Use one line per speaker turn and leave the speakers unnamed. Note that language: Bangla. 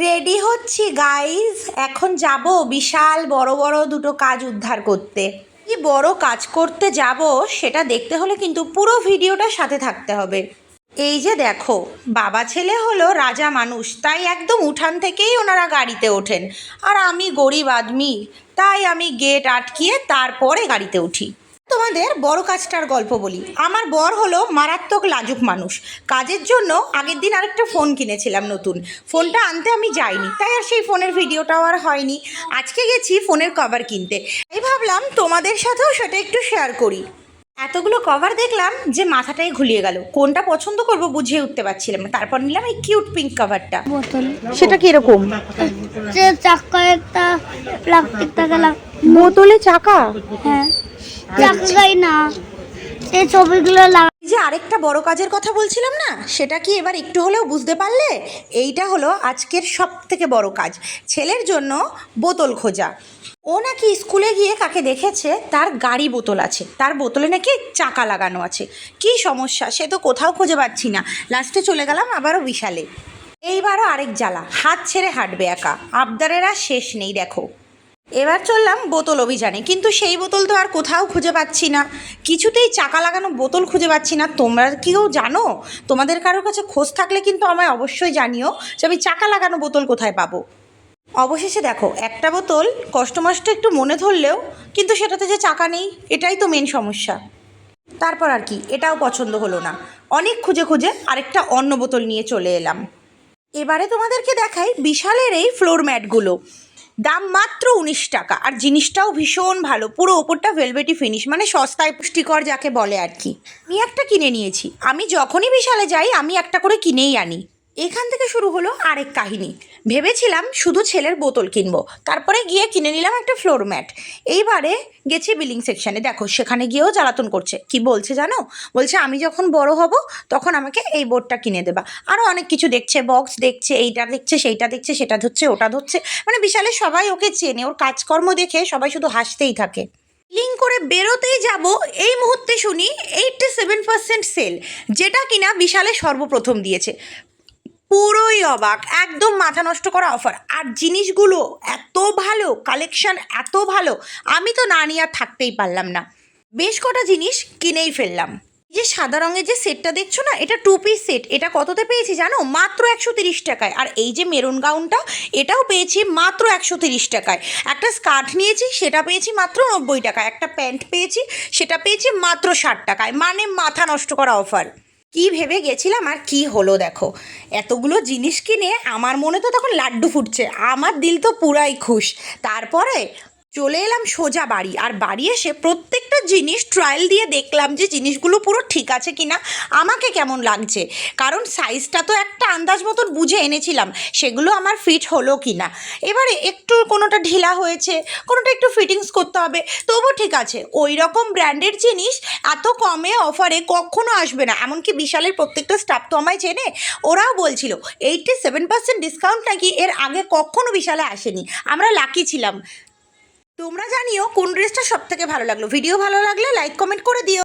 রেডি হচ্ছি গাইজ এখন যাব বিশাল, বড় বড় দুটো কাজ উদ্ধার করতে। কি বড় কাজ করতে যাব সেটা দেখতে হলে কিন্তু পুরো ভিডিওটা সাথে থাকতে হবে। এই যে দেখো, বাবা ছেলে হলো রাজা মানুষ, তাই একদম উঠান থেকেই ওনারা গাড়িতে ওঠেন। আর আমি গরিব আদমি, তাই আমি গেট আটকিয়ে তারপরে গাড়িতে উঠি। তোমাদের বড় কাজটার গল্প বলি। আমার বর হলো মারাত্মক লাজুক মানুষ। কাজের জন্য আগের দিন আরেকটা ফোন কিনেছিলাম নতুন। ফোনটা আনতে আমি যাইনি তাই আর সেই ফোনের ভিডিওটাও আর হয়নি। আজকে গেছি ফোনের কভার কিনতে। এই ভাবলাম তোমাদের সাথেও সেটা একটু শেয়ার করি। এতগুলো কভার দেখলাম যে মাথাটাই ঘুলিয়ে গেল। কোনটা পছন্দ করব বুঝিয়ে উঠতে পারছিলাম না। তারপর নিলাম এই কিউট পিঙ্ক কভারটা সেটা কীরকম?
একটা প্লাস্টিক
বোতলে চাকা?
হ্যাঁ। চাকাই না। সেই ছবিগুলো
যে আরেকটা বড় কাজের কথা বলছিলাম না সেটা কি এবার একটু হলেও বুঝতে পারলে? এইটা হলো আজকের সব থেকে বড় কাজ ছেলের জন্য বোতল খোঁজা। ও নাকি স্কুলে গিয়ে কাকে দেখেছে তার গাড়ি বোতল আছে তার বোতলে নাকি চাকা লাগানো আছে। কি সমস্যা? সে তো কোথাও খুঁজে পাচ্ছি না। লাস্টে চলে গেলাম আবারও বিশালে। এইবারও আরেক জ্বালা হাত ছেড়ে হাঁটবে একা। আবদারের আর শেষ নেই দেখো। এবার চললাম বোতল অভিযানে। কিন্তু সেই বোতল তো আর কোথাও খুঁজে পাচ্ছি না। কিছুতেই চাকা লাগানো বোতল খুঁজে পাচ্ছি না। তোমরা কেউ জানো? তোমাদের কারোর কাছে খোঁজ থাকলে কিন্তু আমায় অবশ্যই জানিও যে আমি চাকা লাগানো বোতল কোথায় পাবো। অবশেষে দেখো, একটা বোতল কষ্টমষ্ট একটু মনে ধরলেও, কিন্তু সেটাতে যে চাকা নেই, এটাই তো মেন সমস্যা। তারপর আর কি, এটাও পছন্দ হলো না। অনেক খুঁজে খুঁজে আরেকটা অন্য বোতল নিয়ে চলে এলাম। এবারে তোমাদেরকে দেখাই বিশালের এই ফ্লোর ম্যাটগুলো দাম মাত্র উনিশ টাকা। আর জিনিসটাও ভীষণ ভালো। পুরো ওপরটা ভেলভেটি ফিনিশ মানে সস্তায় পুষ্টিকর যাকে বলে আর কি। আমি একটা কিনে নিয়েছি। আমি যখনই বিশালে যাই, আমি একটা করে কিনেই আনি। এখান থেকে শুরু হলো আরেক কাহিনী। ভেবেছিলাম শুধু ছেলের বোতল কিনবো। তারপরে গিয়ে কিনে নিলাম একটা ফ্লোর ম্যাট এইবারে গেছি বিলিং সেকশানে দেখো, সেখানে গিয়েও জ্বালাতন করছে। কি বলছে জানো? বলছে, আমি যখন বড় হব, তখন আমাকে এই বোর্ডটা কিনে দেবা। আরও অনেক কিছু দেখছে বক্স দেখছে, এইটা দেখছে, সেইটা দেখছে, সেটা ধরছে, ওটা ধরছে। মানে বিশালে সবাই ওকে চেনে। ওর কাজকর্ম দেখে সবাই শুধু হাসতেই থাকে। লিঙ্ক করে বেরোতেই যাব, এই মুহূর্তে শুনি এইটটি সেভেন পার্সেন্ট সেল যেটা কিনা বিশালে সর্বপ্রথম দিয়েছে। পুরোই অবাক, একদম মাথা নষ্ট করা অফার আর জিনিসগুলো এত ভালো কালেকশন এত ভালো, আমি তো না নিয়ে আর থাকতেই পারলাম না। বেশ কটা জিনিস কিনেই ফেললাম। যে সাদা রঙের যে সেটটা দেখছ না, এটা টু পিস সেট এটা কততে পেয়েছি জানো? মাত্র একশো তিরিশ টাকায়। আর এই যে মেরুন গাউনটা এটাও পেয়েছি মাত্র একশো তিরিশ টাকায়। একটা স্কার্ট নিয়েছি, সেটা পেয়েছি মাত্র নব্বই টাকায়। একটা প্যান্ট পেয়েছি, সেটা পেয়েছি মাত্র ষাট টাকায়। মানে মাথা নষ্ট করা অফার কি ভেবে গেছিলাম আর কি হলো দেখো। এতগুলো জিনিস কিনে আমার মনে তো তখন লাড্ডু ফুটছে, আমার দিল তো পুরাই খুশ। তারপরে চলে এলাম সোজা বাড়ি। আর বাড়ি এসে প্রত্যেকটা জিনিস ট্রায়াল দিয়ে দেখলাম যে জিনিসগুলো পুরো ঠিক আছে কিনা, আমাকে কেমন লাগছে। কারণ সাইজটা তো একটা আন্দাজ মতন বুঝে এনেছিলাম, সেগুলো আমার ফিট হলো কি না এবারে একটু কোনোটা ঢিলা হয়েছে, কোনোটা একটু ফিটিংস করতে হবে, তবু ঠিক আছে। ওই রকম ব্র্যান্ডের জিনিস এত কমে অফারে কখনো আসবে না। এমনকি বিশালের প্রত্যেকটা স্টাফ তো আমায় চেনে, ওরাও বলছিল, এইটটি সেভেন পার্সেন্ট ডিসকাউন্ট নাকি এর আগে কখনো বিশালে আসেনি? আমরা লাকি ছিলাম। তোমরা জানিও কোন ড্রেসটা সব থেকে ভালো লাগল। ভিডিও ভালো লাগলে লাইক কমেন্ট করে দিও।